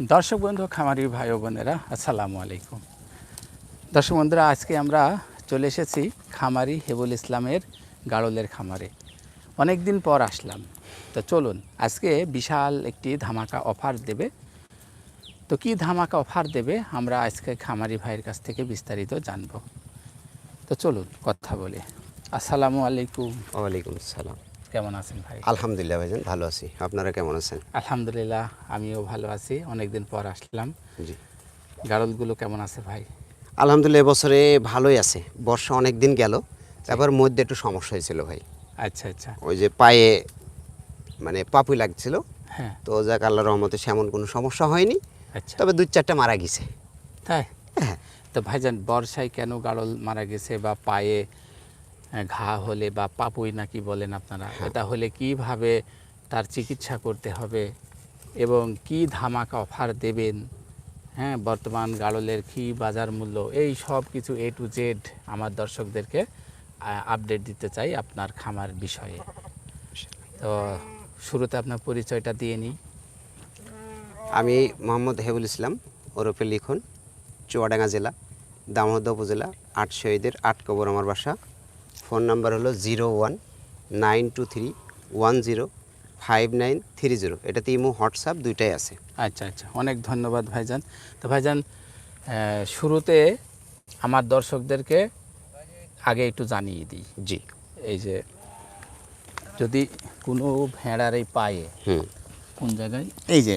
দর্শক বন্ধু, খামারি ভাই বোনেরা, আসসালামু আলাইকুম। দর্শক বন্ধুরা, আজকে আমরা চলে এসেছি খামারি হেবুল ইসলামের গাড়লের খামারে। অনেক দিন পর আসলাম। তো চলুন, আজকে বিশাল একটি ধামাকা অফার দেবে। তো কি ধামাকা অফার দেবে, আমরা আজকে খামারি ভাইয়ের কাছ থেকে বিস্তারিত জানব। তো চলুন, কথা বলি। আসসালামু আলাইকুম। ওয়ালাইকুম আসসালাম। কেমন আছেন ভাই? আলহামদুলিল্লাহ ভাইজান ভালো আছি। আপনারা কেমন আছেন? আলহামদুলিল্লাহ আমিও ভালো আছি। অনেকদিন পর আসলাম। জি। গাড়লগুলো কেমন আছে ভাই? আলহামদুলিল্লাহ এবছরে ভালোই আছে। বর্ষা অনেক দিন গেল তারপর মধ্যে একটু সমস্যা হয়েছিল ভাই। আচ্ছা আচ্ছা। ওই যে পায়ে মানে পাপুই লাগছিল। হ্যাঁ। তো যাক আল্লাহ রহমতে সেমন কোনো সমস্যা হয়নি। আচ্ছা। তবে দুই চারটা মারা গেছে। তাই? হ্যাঁ। তো ভাইজান বর্ষায় কেন গাড়ল মারা গেছে বা পায়ে ঘা হলে বা পাপুই নাকি বলেন আপনারা এটা হলে কীভাবে তার চিকিৎসা করতে হবে এবং কি ধামাকা অফার দেবেন? হ্যাঁ বর্তমান গাড়লের কি বাজার মূল্য? এই সব কিছু এ টু জেড আমার দর্শকদেরকে আপডেট দিতে চাই আপনার খামার বিষয়ে। তো শুরুতে আপনার পরিচয়টা দিয়ে নিই। আমি মোহাম্মদ হেবুল ইসলাম ওরফে লিখন চুয়াডাঙ্গা জেলা দামোদা উপজেলা আট শহীদের আট কবর আমার বাসা। ফোন নাম্বার হলো zero one nine two three one zero five nine three zero. এটাতে ইমো হোয়াটসঅ্যাপ দুইটাই আছে। আচ্ছা আচ্ছা। অনেক ধন্যবাদ ভাইজান। তো ভাইজান শুরুতে আমার দর্শকদেরকে আগে একটু জানিয়ে দিই। জি। এই যে যদি কোনো ভেড়ার এই পায়ে হুম। কোন জায়গায়? এই যে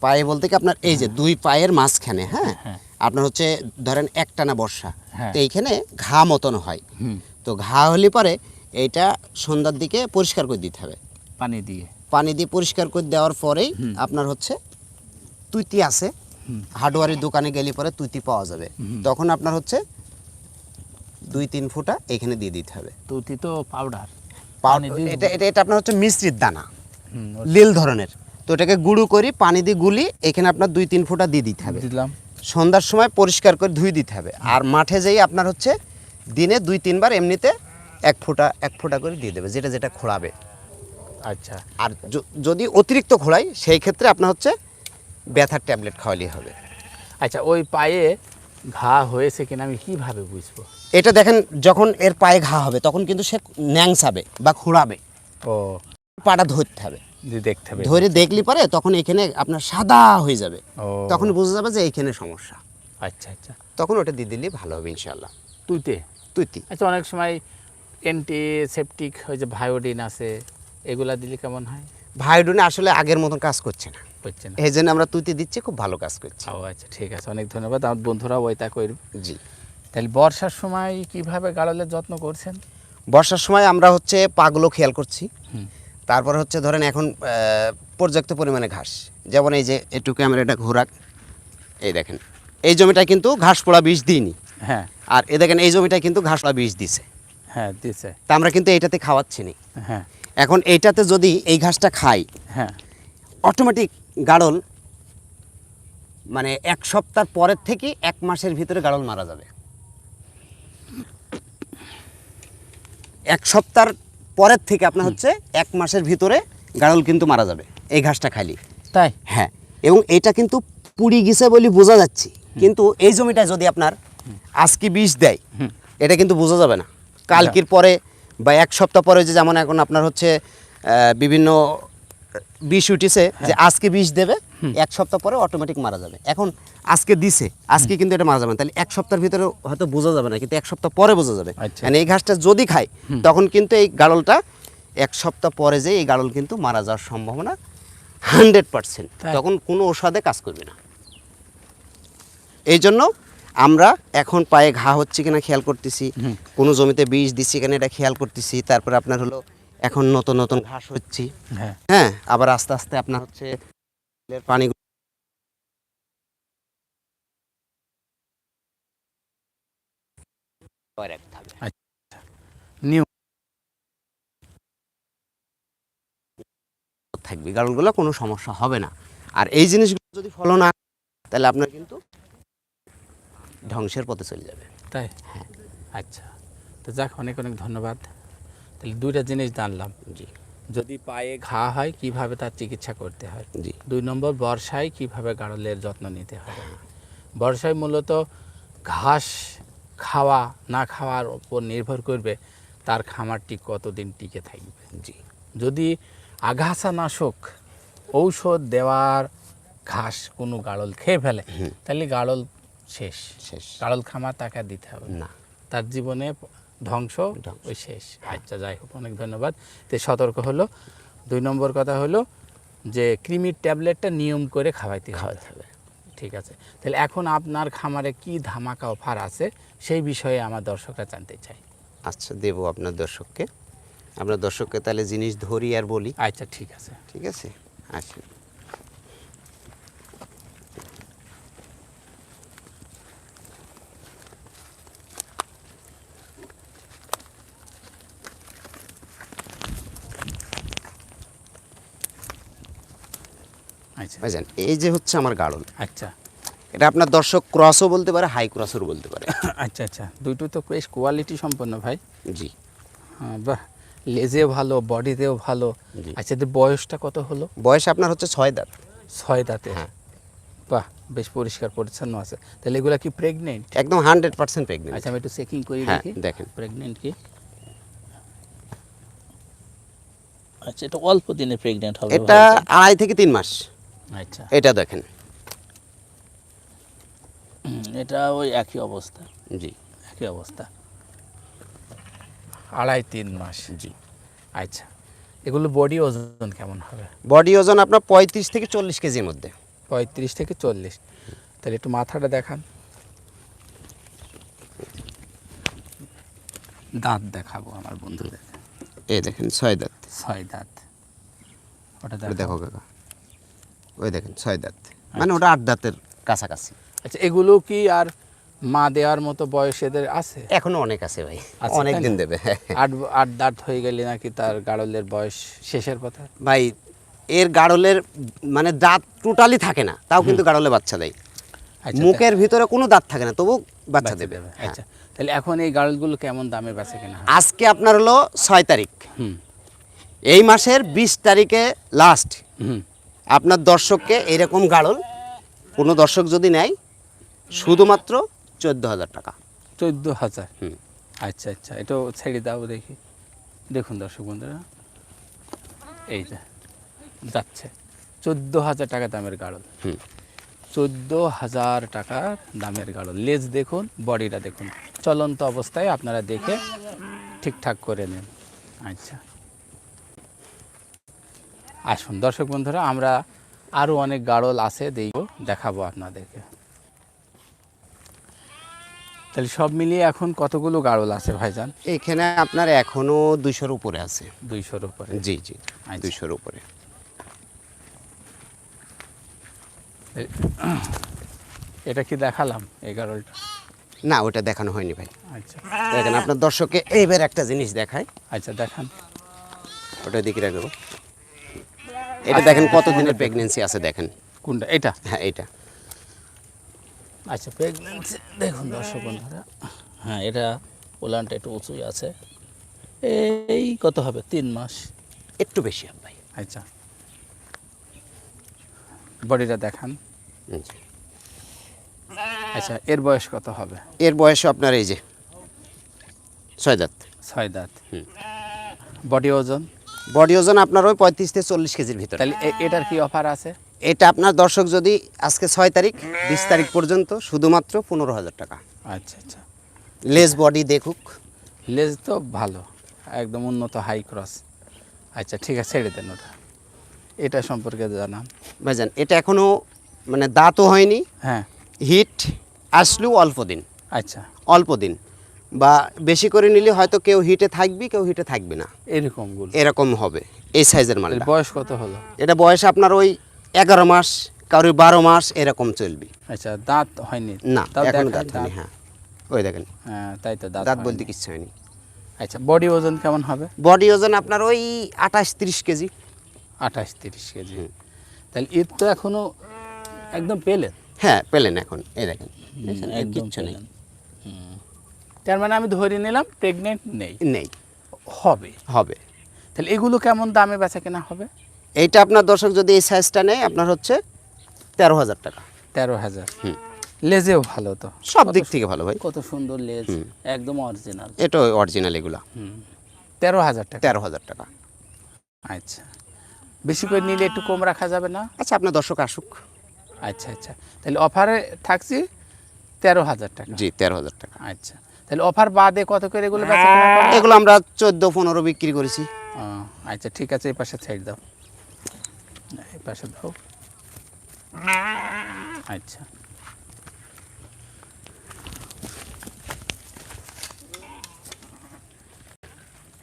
পায়ে বলতে কি আপনার এই যে দুই পায়ের মাঝখানে হ্যাঁ? হ্যাঁ। আপনার হচ্ছে ধরেন একটানা বর্ষা। হ্যাঁ। তো এইখানে ঘা মতন হয়। তো ঘা হলে পরে এইটা সন্ধ্যার দিকে পরিষ্কার করে দিতে হবে। পানি দিয়ে। পানি দিয়ে পরিষ্কার করে দেওয়ার পরেই আপনার হচ্ছে তুইতি আছে। হার্ডওয়ারের দোকানে গেলে পরে তুইতি পাওয়া যাবে। তখন আপনার হচ্ছে দুই তিন ফুটা এখানে দিয়ে দিতে হবে। তুতি তো পাউডার। পাউড- এটা এটা এটা আপনার হচ্ছে মিশ্রিত দানা। লীল ধরনের। তো এটাকে গুঁড়ো করি পানি দিয়ে গুলি এখানে আপনার দুই তিন ফুটা দিয়ে দিতে হবে। দিলাম। সন্ধ্যার সময় পরিষ্কার করে ধুই দিতে হবে। আর মাঠে যেই আপনার হচ্ছে দিনে দুই তিনবার এমনিতে এক ফোঁটা এক ফোঁটা করে দিয়ে দেবে যেটা যেটা খোড়াবে। আচ্ছা। আর যদি অতিরিক্ত খোড়ায় সেই ক্ষেত্রে আপনার হচ্ছে ব্যথার ট্যাবলেট খাওয়ালেই হবে। আচ্ছা ওই পায়ে ঘা হয়েছে কিনা আমি কীভাবে বুঝব? এটা দেখেন যখন এর পায়ে ঘা হবে তখন কিন্তু সে ন্যাংসাবে বা খোঁড়াবে। ও। পাটা ধরতে হবে। দেখতে হবে। ধরে দেখলি পরে তখন এখানে আপনার সাদা হয়ে যাবে। তখন বোঝা যাবে যে এইখানে সমস্যা। আচ্ছা আচ্ছা। তখন ওটা দিয়ে দিলে ভালো হবে ইনশাল্লাহ তুইতে? তুইতি আচ্ছা অনেক সময় অ্যান্টিসেপটিক ওই যে ভায়োডিন আছে এগুলা দিলে কেমন হয়? ভায়োডিনে আসলে আগের মতন কাজ করছে না। হচ্ছে না। এই জন্য আমরা তুইতি দিচ্ছি খুব ভালো কাজ করছে। ও আচ্ছা ঠিক আছে অনেক ধন্যবাদ। আমার বন্ধুরা ওইটা করবে জি। তাহলে বর্ষার সময় কীভাবে গাড়লের যত্ন করছেন? বর্ষার সময় আমরা হচ্ছে পাগুলো খেয়াল করছি। তারপর হচ্ছে ধরেন এখন পর্যাপ্ত পরিমাণে ঘাস। যেমন এই যে একটু এটা ঘোরাক এই দেখেন। এই জমিটা কিন্তু ঘাস পোড়া বিষ দিইনি। হ্যাঁ। আর এ দেখেন এই জমিটা কিন্তু ঘাস পোড়া বীজ দিছে। হ্যাঁ দিছে। তা আমরা কিন্তু এইটাতে খাওয়াচ্ছি নি হ্যাঁ। এখন এইটাতে যদি এই ঘাসটা খাই হ্যাঁ। অটোমেটিক গাড়ল মানে এক সপ্তাহ পরের থেকে এক মাসের ভিতরে গাড়ল মারা যাবে। এক সপ্তাহ পরের থেকে আপনার হচ্ছে এক মাসের ভিতরে গাড়ল কিন্তু মারা যাবে এই ঘাসটা খালি তাই? হ্যাঁ এবং এটা কিন্তু পুড়ি গেছে বলে বোঝা যাচ্ছে। কিন্তু এই জমিটা যদি আপনার আজকে বিষ দেয় এটা কিন্তু বোঝা যাবে না। কালকের পরে বা এক সপ্তাহ পরে যে যেমন এখন আপনার হচ্ছে বিভিন্ন বিষ উঠেছে যে আজকে বিষ দেবে এক সপ্তাহ পরে অটোমেটিক মারা যাবে। এখন আজকে দিছে আজকে কিন্তু এটা মারা যাবে তাহলে এক সপ্তাহের ভিতরে হয়তো বোঝা যাবে না কিন্তু এক সপ্তাহ পরে বোঝা যাবে। আচ্ছা। মানে এই ঘাসটা যদি খায় তখন কিন্তু এই গাড়লটা এক সপ্তাহ পরে যে এই গাড়ল কিন্তু মারা যাওয়ার সম্ভাবনা হান্ড্রেড পার্সেন্ট তখন কোনো ওষুধে কাজ করবে না। এই জন্য আমরা এখন পায়ে ঘা হচ্ছে কিনা খেয়াল করতেছি কোনো জমিতে বীজ দিচ্ছি কিনা এটা খেয়াল করতেছি তারপর আপনার হলো এখন নতুন নতুন ঘাস হচ্ছি। হ্যাঁ। হ্যাঁ আবার আস্তে আস্তে আপনার হচ্ছে পানি নিউ থাকবে গাড়লগুলো কোনো সমস্যা হবে না। আর এই জিনিসগুলো যদি ফলো না তাহলে আপনার কিন্তু ধ্বংসের পথে চলে যাবে। তাই? হ্যাঁ আচ্ছা। তো যাক অনেক অনেক ধন্যবাদ। তাহলে দুইটা জিনিস জানলাম। জি। যদি পায়ে ঘা হয় কীভাবে তার চিকিৎসা করতে হয়? জি। দুই নম্বর বর্ষায় কীভাবে গাড়লের যত্ন নিতে হয়? বর্ষায় মূলত ঘাস খাওয়া না খাওয়ার উপর নির্ভর করবে তার খামারটি কতদিন টিকে থাকবে। জি। যদি আঘাসানাশক ঔষধ দেওয়ার ঘাস কোনো গাড়ল খেয়ে ফেলে তাহলে গাড়ল শেষ। শেষ। কারল খামার টাকা দিতে হবে। না। তার জীবনে ধ্বংস। ওই শেষ। আচ্ছা যাই হোক অনেক ধন্যবাদ। তে সতর্ক হলো। দুই নম্বর কথা হলো যে কৃমির ট্যাবলেটটা নিয়ম করে খাওয়াইতে খাওয়াতে হবে। ঠিক আছে। তাহলে এখন আপনার খামারে কি ধামাকা অফার আছে সেই বিষয়ে আমার দর্শকরা জানতে চাই। আচ্ছা দেবো আপনার দর্শককে। আপনার দর্শককে তাহলে জিনিস ধরি আর বলি। আচ্ছা ঠিক আছে। ঠিক আছে? আচ্ছা বুঝলেন এই যে হচ্ছে আমার গাড়ল আচ্ছা। এটা আপনার দর্শক ক্রসও বলতে পারে হাই ক্রসও বলতে পারে। আচ্ছা আচ্ছা। দুটো তো বেশ কোয়ালিটি সম্পন্ন ভাই। জি। হ্যাঁ, বাহ! লেজেও ভালো বডিতেও ভালো। আচ্ছা এদের বয়সটা কত হলো? বয়স আপনার হচ্ছে ছয় দাঁত। ছয় দাঁতে? হ্যাঁ। বাহ! বেশ পরিষ্কার পরিচ্ছন্ন আছে। তাহলে এগুলা কি প্রেগনেন্ট একদম হান্ড্রেড পার্সেন্ট প্রেগনেন্ট আচ্ছা আমি একটু চেকিং করি হ্যাঁ দেখি। দেখেন। প্রেগনেন্ট কি? আচ্ছা এটা অল্প দিনে প্রেগনেন্ট হবে এটা আড়াই থেকে তিন মাস। আচ্ছা। এটা দেখেন। এটা ওই একই অবস্থা। জি। একই অবস্থা। আড়াই তিন মাস। জি। আচ্ছা এগুলো বডি ওজন কেমন হবে? বডি ওজন আপনার পঁয়ত্রিশ থেকে চল্লিশ কেজির মধ্যে। পঁয়ত্রিশ থেকে চল্লিশ। তাহলে একটু মাথাটা দেখান। দাঁত দেখাবো আমার বন্ধুদের। এই দেখেন ছয় দাঁত। ছয় দাঁত। ওটা ওটা দেখো দেখো কাকা। ওই দেখেন ছয় দাঁত। মানে ওটা আট দাঁতের কাছাকাছি। আচ্ছা এগুলো কি আর মা দেওয়ার মতো বয়স এদের আছে? এখনও অনেক আছে ভাই। আছে, অনেক দিন দেবে। আট আট দাঁত হয়ে গেলে নাকি তার গাড়লের বয়স শেষের কথা? ভাই এর গাড়লের মানে দাঁত টোটালি থাকে না তাও কিন্তু গাড়লে বাচ্চা দেয়। আচ্ছা, মুখের ভিতরে কোনো দাঁত থাকে না তবু বাচ্চা দেবে। হ্যাঁ। আচ্ছা। তাহলে এখন এই গাড়লগুলো কেমন দামে বেচে কেনা আজকে আপনার হলো ছয় তারিখ। হুম। এই মাসের বিশ তারিখে লাস্ট হুম। আপনার দর্শককে এরকম গাড়ল কোনো দর্শক যদি নেয় শুধুমাত্র চোদ্দ হাজার টাকা। চোদ্দ হাজার? হুম। আচ্ছা আচ্ছা এটাও ছেড়ে দাও দেখি। দেখুন দর্শক বন্ধুরা এই যে যাচ্ছে। চোদ্দ হাজার টাকা দামের গাড়ল। হুম। চোদ্দ হাজার টাকা দামের গাড়ল। লেজ দেখুন বডিটা দেখুন। চলন্ত অবস্থায় আপনারা দেখে ঠিকঠাক করে নেন। আচ্ছা। আসুন দর্শক বন্ধুরা আমরা আরও অনেক গাড়ল আছে দেখব দেখাবো আপনাদেরকে। তাহলে সব মিলিয়ে এখন কতগুলো গাড়ল আছে ভাইজান? এখানে আপনার এখনও দুইশোর উপরে আছে। দুইশোর উপরে? জি জি আচ্ছা। দুইশোর উপরে। এটা কি দেখালাম এই গাড়লটা না ওটা দেখানো হয়নি ভাই। আচ্ছা। দেখেন আপনার দর্শককে এইবার একটা জিনিস দেখায় আচ্ছা দেখান। ওটা দিকে রাখব। এটা দেখেন কত দিনের প্রেগনেন্সি আছে দেখেন। কোনটা? এটা? হ্যাঁ এইটা আচ্ছা প্রেগনেন্সি দেখুন দর্শক বন্ধুরা। হ্যাঁ এটা ওলানটা একটু উঁচুই আছে। এই কত হবে? তিন মাস। একটু বেশি হবে ভাই। আচ্ছা। বডিটা দেখান। আচ্ছা এর বয়স কত হবে? এর বয়স আপনার এই যে ছয় দাঁত। ছয় দাঁত। হুম। বডি ওজন? বডি ওজন আপনার ওই পঁয়ত্রিশ থেকে চল্লিশ কেজির ভিতরে। তাহলে এটার কি অফার আছে? এটা আপনার দর্শক যদি আজকে ছয় তারিখ বিশ তারিখ পর্যন্ত শুধুমাত্র পনেরো হাজার টাকা। আচ্ছা আচ্ছা। লেস বডি দেখুক। লেজ তো ভালো একদম উন্নত হাই ক্রস আচ্ছা ঠিক আছে ছেড়ে দেন ওটা। এটা সম্পর্কে জানান। ভাইজান এটা এখনও মানে দাঁতও হয়নি। হ্যাঁ। হিট আসলেও অল্প দিন। আচ্ছা। অল্প দিন। বা বেশি করে নিলে হয়তো কেউ হিটে থাকবি কেউ হিটে থাকবে না। এরকমগুলো এরকম হবে এই সাইজের মালটা। বয়স কত হলো? এটা বয়স আপনার ওই এগারো মাস কারোর বারো মাস এরকম চলবে। আচ্ছা দাঁত হয়নি? না এখনও দাঁত হয়নি হ্যাঁ। ওই দেখেন হ্যাঁ তাই তো দাঁত দাঁত বলতে কিচ্ছু হয়নি। আচ্ছা বডি ওজন কেমন হবে? বডি ওজন আপনার ওই আঠাশ তিরিশ কেজি। আঠাশ তিরিশ কেজি। তাহলে ঈদ তো এখনও একদম পেলেন? হ্যাঁ পেলেন এখন এই দেখেন। একদম কিচ্ছু নেই। তার মানে আমি ধরে নিলাম প্রেগনেন্ট নেই। নেই। হবে। হবে। তাহলে এগুলো কেমন দামে বেচা কেনা হবে? এইটা আপনার দর্শক যদি এই সাইজটা নেয় আপনার হচ্ছে তেরো হাজার টাকা। তেরো হাজার। হুম। লেজেও ভালো তো। সব দিক থেকে ভালো ভাই। কত সুন্দর লেজ একদম অরিজিনাল এটা অরিজিনাল এগুলো। হুম। তেরো হাজার টাকা। তেরো হাজার টাকা। আচ্ছা। বেশি করে নিলে একটু কম রাখা যাবে না? আচ্ছা আপনার দর্শক আসুক। আচ্ছা আচ্ছা। তাহলে অফারে থাকছি তেরো হাজার টাকা। জি তেরো হাজার টাকা। আচ্ছা। তাহলে অফার বাদে কত করে এগুলো করেন? এগুলো আমরা চোদ্দ পনেরো বিক্রি করেছি। আচ্ছা ঠিক আছে এই পাশে সাইড দাও। এই পাশে দাও। আচ্ছা।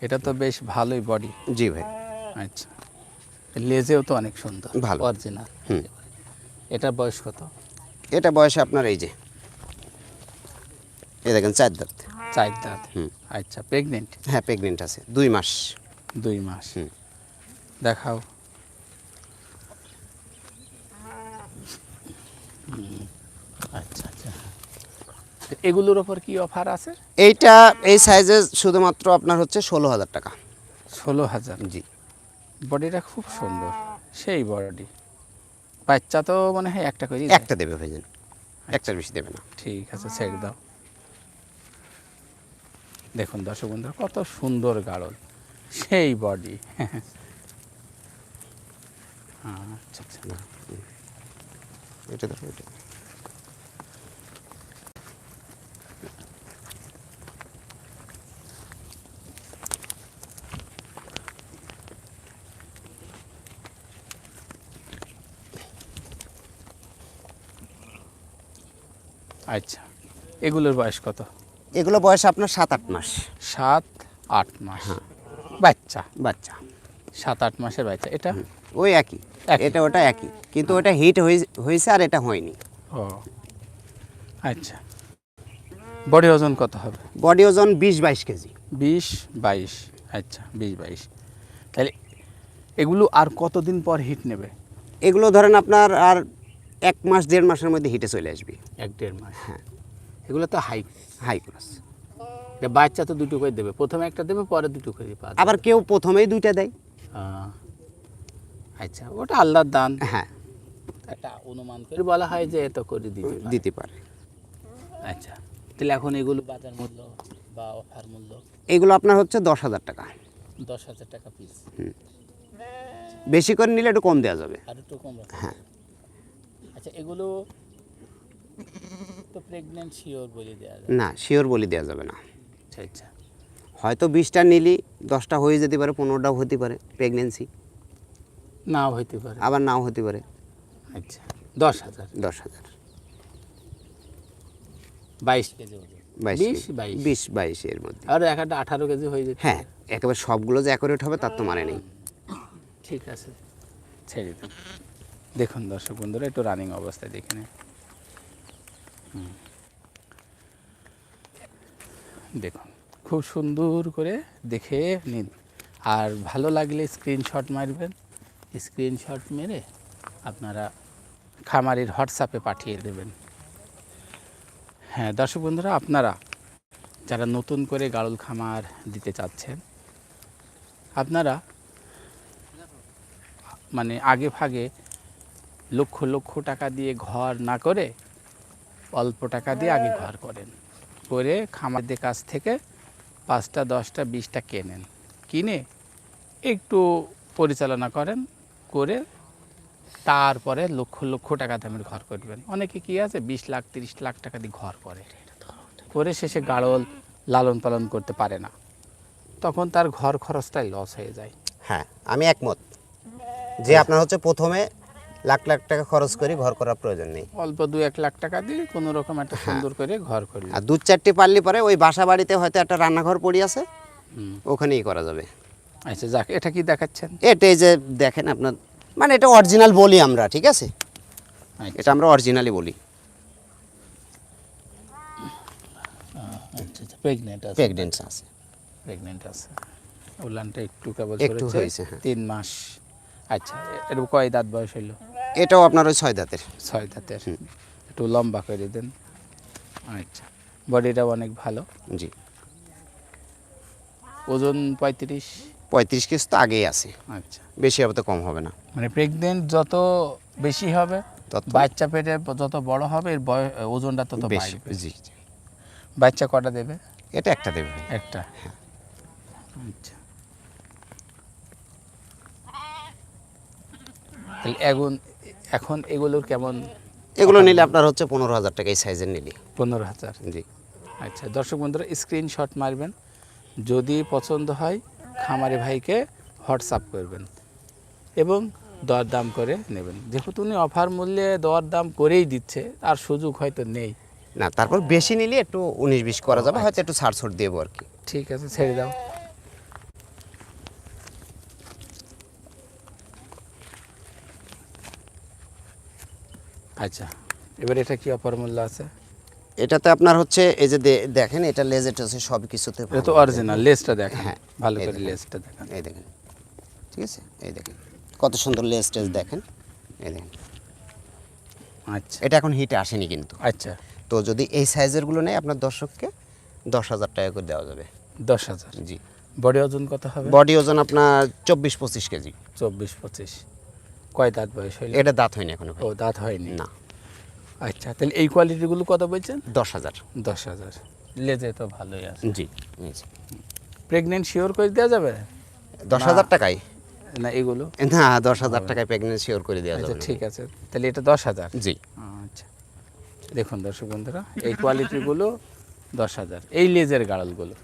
এটা তো বেশ ভালোই বডি জি ভাই। আচ্ছা। লেজেও তো অনেক সুন্দর ভালো। অরিজিনাল। এটার বয়স কত? এটা বয়সে আপনার এই যে এই দেখেন চার দাঁত। চার দাঁত। হুম। আচ্ছা প্রেগনেন্ট হ্যাঁ প্রেগনেন্ট আছে। দুই মাস। দুই মাস। দেখাও। আচ্ছা আচ্ছা। এগুলোর ওপর কি অফার আছে? এইটা এই সাইজে শুধুমাত্র আপনার হচ্ছে ষোলো হাজার টাকা। ষোলো হাজার? জি। বডিটা খুব সুন্দর। সেই বডি বাচ্চা তো মনে হয় একটা করে একটা দেবে ভাইজান। একটার বেশি দেবে না। ঠিক আছে ছেড়ে দাও। দেখুন দর্শক বন্ধুরা কত সুন্দর গাড়ল সেই বডি আচ্ছা আচ্ছা এটা ধরো এটা। আচ্ছা এগুলোর বয়স কত? এগুলো বয়স আপনার সাত আট মাস। সাত আট মাস। বাচ্চা? বাচ্চা। সাত আট মাসের বাচ্চা। এটা? ওই একই। এটা ওটা একই। কিন্তু ওটা হিট হয়েছে আর এটা হয়নি। ও। আচ্ছা। বডি ওজন কত হবে? বডি ওজন বিশ বাইশ কেজি। বিশ বাইশ। আচ্ছা বিশ বাইশ। তাহলে এগুলো আর কতদিন পর হিট নেবে? এগুলো ধরেন আপনার আর এক মাস দেড় মাসের মধ্যে হিটে চলে আসবে। এক দেড় মাস। হ্যাঁ। এগুলো তো হাই হাই ক্লাস বাচ্চা তো দুটো করে দেবে প্রথমে একটা দেবে পরে দুটো করে যাবে। আবার কেউ প্রথমেই দুইটা দেয়। আচ্ছা ওটা আল্লাহর দান। হ্যাঁ। একটা অনুমান করে বলা হয় যে এত করে দিতে দিতে পারে। আচ্ছা তাহলে এখন এগুলো বাজার মূল্য বা অফার মূল্য? এগুলো আপনার হচ্ছে দশ হাজার টাকা। দশ হাজার টাকা পিস বেশি করে নিলে একটু কম দেওয়া যাবে। আর একটু কম হ্যাঁ। আচ্ছা এগুলো তো প্রেগনেন্ট শিওর বলে দেওয়া না শিওর বলি দেওয়া যাবে না। আচ্ছা আচ্ছা। হয়তো বিশটা নিলি দশটা হয়ে যেতে পারে পনেরোটাও হতে পারে প্রেগনেন্সি নাও হইতে পারে। আবার নাও হতে পারে। আচ্ছা দশ হাজার। দশ হাজার। বাইশ কেজি বাইশ বিশ বাইশ। এর মধ্যে। আর এক একটা আঠারো কেজি হয়ে যেতে হ্যাঁ একেবারে সবগুলো যে অ্যাকুরেট হবে তার তো মানে নেই। ঠিক আছে ছেড়ে দিন দেখুন দর্শক বন্ধুরা একটু রানিং অবস্থায় দেখে নিন। দেখুন, খুব সুন্দর করে দেখে নিন। আর ভালো লাগলে স্ক্রিনশট মারবেন। স্ক্রিনশট মেরে আপনারা খামারের হোয়াটসঅ্যাপে পাঠিয়ে দেবেন। হ্যাঁ দর্শক বন্ধুরা, আপনারা যারা নতুন করে গাড়ল খামার দিতে চাচ্ছেন, আপনারা মানে আগে ভাগে লক্ষ লক্ষ টাকা দিয়ে ঘর না করে অল্প টাকা দিয়ে আগে ঘর করেন। করে খামারদের কাছ থেকে পাঁচটা, দশটা, বিশটা কেনেন। কিনে একটু পরিচালনা করেন, করে তারপরে লক্ষ লক্ষ টাকা দামের ঘর করবেন। অনেকে কি আছে, বিশ লাখ, তিরিশ লাখ টাকা দিয়ে ঘর করে। করে শেষে গাড়ল লালন পালন করতে পারে না। তখন তার ঘর খরচটাই লস হয়ে যায়। হ্যাঁ আমি একমত। যে আপনার হচ্ছে প্রথমে লাখ লাখ টাকা খরচ করে ঘর করার প্রয়োজন নেই। অল্প দু এক লাখ টাকা দিয়ে কোনো রকম একটা সুন্দর করে ঘর করলি। আর দু চারটে পারলে পরে ওই বাসা বাড়িতে হয়তো একটা রান্নাঘর পড়ে আছে ওখানেই করা যাবে। আচ্ছা যাক এটা কি দেখাচ্ছেন? এটা এই যে দেখেন আপনার মানে এটা অরিজিনাল বলি আমরা ঠিক আছে? আচ্ছা। এটা আমরা অরিজিনালি বলি। আচ্ছা প্রেগনেন্ট আছে। প্রেগনেন্স আছে। প্রেগনেন্ট আছে। উলানটা একটু কেবল একটু হয়েছে, হ্যাঁ। তিন মাস। আচ্ছা এর কয় দাঁত বয়স হইল? এটাও আপনার ওই ছয় দাঁতের। ছয় দাঁতের। একটু লম্বা করে দেন। আচ্ছা। বডিটাও অনেক ভালো। জি। ওজন পঁয়ত্রিশ? পঁয়ত্রিশ কেজি তো আগেই আছে। আচ্ছা। বেশি হবে তো কম হবে না। মানে প্রেগনেন্ট যত বেশি হবে তত বাচ্চা পেটে যত বড় হবে এর ওজনটা তত বেশি। জি জি। বাচ্চা কটা দেবে? এটা একটা দেবে। একটা। আচ্ছা। তাহলে এখন এখন এগুলোর কেমন এগুলো নিলে আপনার হচ্ছে পনেরো হাজার টাকা এই সাইজের নিলে। পনেরো হাজার। জি। আচ্ছা দর্শক বন্ধুরা স্ক্রিনশট মারবেন। যদি পছন্দ হয় খামারে ভাইকে হোয়াটসঅ্যাপ করবেন এবং দরদাম করে নেবেন। যেহেতু উনি অফার মূল্যে দরদাম করেই দিচ্ছে আর সুযোগ হয়তো নেই। না তারপর বেশি নিলে একটু উনিশ বিশ করা যাবে হয়তো একটু ছাড় ছড় দেবো আর কি। ঠিক আছে ছেড়ে দাও। আচ্ছা এবার এটা কি অফার মূল্য আছে? এটাতে আপনার হচ্ছে এই যে দেখেন এটা লেজেট আছে সব কিছুতে এটা তো অরিজিনাল লেসটা দেখেন হ্যাঁ, ভালো করে দেখেন। এই দেখেন ঠিক আছে এই দেখেন কত সুন্দর লেজ টেজ দেখেন এই দেখেন। আচ্ছা। এটা এখন হিটে আসেনি কিন্তু। আচ্ছা। তো যদি এই সাইজেরগুলো নেয় আপনার দর্শককে দশ হাজার টাকা করে দেওয়া যাবে। দশ হাজার। জি। বডি ওজন কত হবে? বডি ওজন আপনার চব্বিশ পঁচিশ কেজি। চব্বিশ পঁচিশ। কয় দাঁত বয়স হইল? এটা দাঁত হয়নি এখনও। ও দাঁত হয়নি? না। আচ্ছা তাহলে এই কোয়ালিটিগুলো কত বলছেন? দশ হাজার। দশ হাজার। লেজে তো ভালোই আছে। জি প্রেগনেন্ট শিওর করে দেওয়া যাবে? দশ হাজার টাকায়। না এগুলো? না দশ হাজার টাকায় প্রেগনেন্সি শিওর করে দেওয়া আচ্ছা যাবে ঠিক আছে। তাহলে এটা দশ হাজার? জি। আচ্ছা। দেখুন দর্শক বন্ধুরা এই কোয়ালিটিগুলো দশ হাজার। এই লেজের গাড়লগুলো।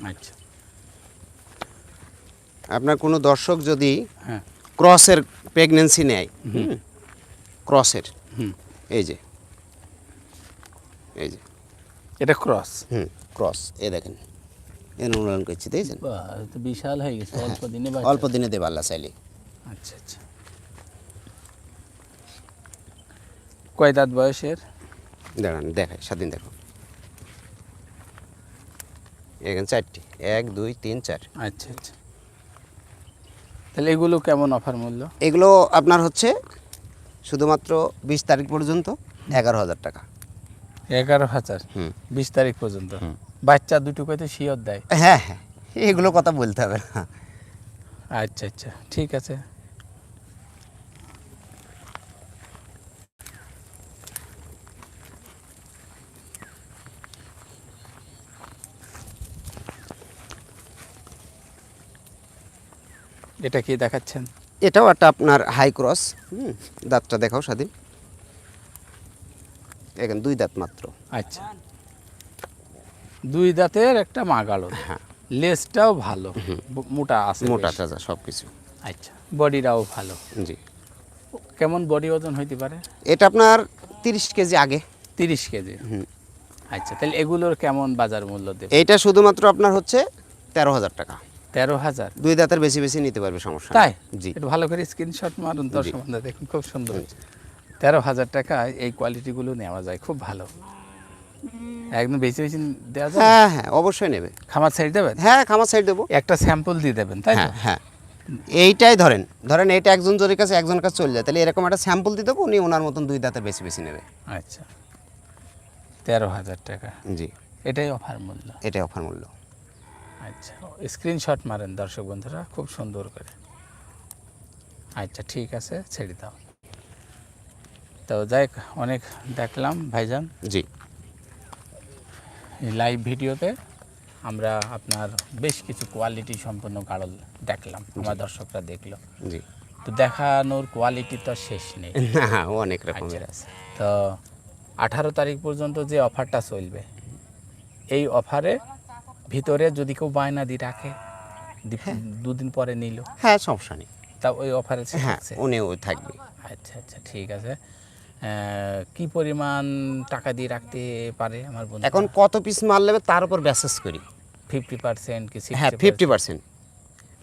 আচ্ছা। আপনার কোনো দর্শক যদি হ্যাঁ। ক্রসের প্রেগনেন্সি নেয় হুম, ক্রসের হুম। এই যে এই যে। এটা ক্রস? হুম ক্রস এ দেখেন। অনুরণ করছি দেখছেন? বিশাল হয়ে গেছে অল্প দিনে অল্প দিনে দেবে আল্লাহ চাইলে। আচ্ছা আচ্ছা। কয় দাঁত বয়সের? দাঁড়ান দেখাই স্বাধীন দেখো। এখানে চারটি। এক দুই তিন চার। আচ্ছা আচ্ছা। তাহলে এগুলো কেমন অফার মূল্য? এগুলো আপনার হচ্ছে শুধুমাত্র বিশ তারিখ পর্যন্ত এগারো হাজার টাকা। এগারো হাজার? হুম। বিশ তারিখ পর্যন্ত? বাচ্চা দুটো কয়তো শিওর দেয়। হ্যাঁ হ্যাঁ। এগুলো কথা বলতে হবে না। আচ্ছা আচ্ছা। ঠিক আছে। এটা কি দেখাচ্ছেন? এটাও একটা আপনার হাই ক্রস হুম দাঁতটা দেখাও স্বাধীন। এখানে দুই দাঁত মাত্র। আচ্ছা। দুই দাঁতের একটা মাগালো হ্যাঁ। লেজটাও ভালো। মোটা আছে মোটা। তাজা সব কিছু। আচ্ছা বডিটাও ভালো। জি। কেমন বডি ওজন হইতে পারে? এটা আপনার তিরিশ কেজি আগে। তিরিশ কেজি। হুম। আচ্ছা তাহলে এগুলোর কেমন বাজার মূল্য দেবে? এইটা শুধুমাত্র আপনার হচ্ছে তেরো হাজার টাকা। তেরো হাজার। দুই দাঁতের বেশি বেশি নিতে পারবে সমস্যা তাই? জি। একটু ভালো করে স্ক্রিনশট মারুন দর্শক বন্ধুরা দেখুন খুব সুন্দর। তেরো হাজার টাকায় এই কোয়ালিটিগুলো নেওয়া যায় খুব ভালো। একদম বেশি বেশি দেওয়া যায় হ্যাঁ হ্যাঁ অবশ্যই নেবে। খামার সাইড দেবেন? হ্যাঁ খামার সাইড দেবো। একটা স্যাম্পল দিয়ে দেবেন তাই হ্যাঁ হ্যাঁ। এইটাই ধরেন ধরেন এইটা একজন জনের কাছে একজনের কাছে চলে যায় তাহলে এরকম একটা স্যাম্পল দিয়ে দেবো উনি ওনার মতন দুই দাঁতের বেশি বেশি নেবে। আচ্ছা। তেরো হাজার টাকা। জি। এটাই অফার মূল্য। এটাই অফার মূল্য। আচ্ছা স্ক্রিনশট মারেন দর্শক বন্ধুরা খুব সুন্দর করে। আচ্ছা ঠিক আছে ছেড়ে দাও। তো যাই অনেক দেখলাম ভাইজান। জি। লাইভ ভিডিওতে আমরা আপনার বেশ কিছু কোয়ালিটি সম্পন্ন গাড়ল দেখলাম আমার দর্শকরা দেখল। জি। তো দেখানোর কোয়ালিটি তো শেষ নেই। না অনেক রকমের। আছে তো আঠারো তারিখ পর্যন্ত যে অফারটা চলবে এই অফারে ভিতরে যদি কেউ বায়না দিয়ে রাখে দি- দুদিন পরে নিল। হ্যাঁ সমস্যা নেই। তা ওই অফারে হ্যাঁ উনিও থাকবে। আচ্ছা আচ্ছা ঠিক আছে। কি পরিমাণ টাকা দিয়ে রাখতে পারে আমার বন্ধু? এখন কত পিস মাল নেবে তার উপর ব্যাসেস করি। ফিফটি পার্সেন্ট কি হ্যাঁ ফিফটি পার্সেন্ট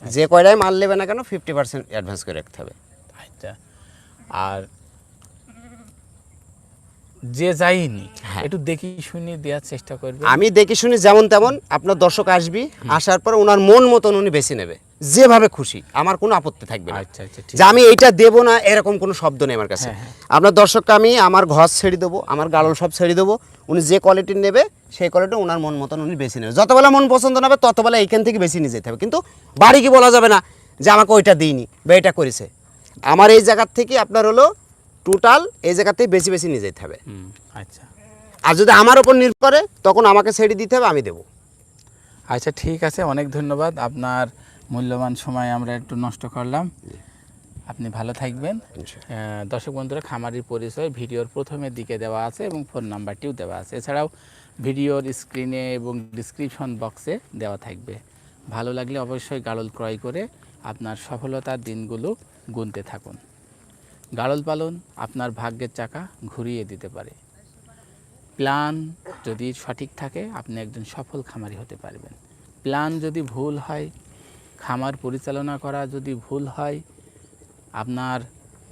যে কয়টাই মাল নেবে না কেন ফিফটি পার্সেন্ট অ্যাডভান্স করে রাখতে হবে। আচ্ছা। আর যে যাইনি হ্যাঁ। একটু দেখি শুনে দেওয়ার চেষ্টা করবে। আমি দেখে শুনি যেমন তেমন আপনার দর্শক আসবি আসার পর ওনার মন মতন উনি বেছে নেবে। যেভাবে খুশি আমার কোনো আপত্তি থাকবে না। আচ্ছা আচ্ছা যে আমি দেব না এরকম কোনো শব্দ নেই আমার কাছে। হ্যাঁ, হ্যাঁ। আপনার দর্শককে আমি আমার ঘর ছেড়ে দেবো আমার গালল সব ছেড়ে দেবো উনি যে কোয়ালিটির নেবে সেই কোয়ালিটি ওনার মন মতন উনি বেশি নেবে। যতবেলা মন পছন্দ নেবে তত বেলা এইখান থেকে বেশি নিয়ে যেতে হবে। কিন্তু বাড়ি কি বলা যাবে না যে আমাকে ওইটা দিইনি বা এটা করেছে। আমার এই জায়গার থেকে আপনার হলো টোটাল এই জায়গা থেকে বেশি বেশি নিয়ে যেতে হবে। আচ্ছা। আর যদি আমার ওপর নির্ভর করে তখন আমাকে ছেড়ে দিতে হবে আমি দেবো। আচ্ছা ঠিক আছে অনেক ধন্যবাদ। আপনার মূল্যবান সময় আমরা একটু নষ্ট করলাম। আপনি ভালো থাকবেন। দর্শক বন্ধুরা খামারির পরিচয় ভিডিওর প্রথমের দিকে দেওয়া আছে এবং ফোন নাম্বারটিও দেওয়া আছে। এছাড়াও ভিডিওর স্ক্রিনে এবং ডিসক্রিপশন বক্সে দেওয়া থাকবে। ভালো লাগলে অবশ্যই গাড়ল ক্রয় করে আপনার সফলতার দিনগুলো গুনতে থাকুন। গাড়ল পালন আপনার ভাগ্যের চাকা ঘুরিয়ে দিতে পারে। প্ল্যান যদি সঠিক থাকে, আপনি একজন সফল খামারি হতে পারবেন। প্ল্যান যদি ভুল হয়, খামার পরিচালনা করা যদি ভুল হয়, আপনার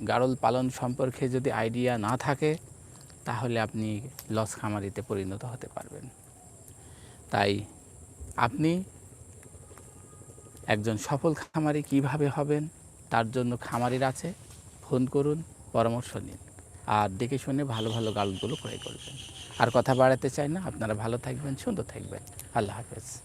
গাড়ল পালন সম্পর্কে যদি আইডিয়া না থাকে, তাহলে আপনি লস খামারিতে পরিণত হতে পারবেন। তাই আপনি একজন সফল খামারি কীভাবে হবেন, তার জন্য খামারির আছে ফোন করুন, পরামর্শ নিন। আর দেখে শুনে ভালো ভালো গালগুলো ক্রয় করবেন। আর কথা বাড়াতে চাই না। আপনারা ভালো থাকবেন, সুন্দর থাকবেন। আল্লাহ হাফেজ।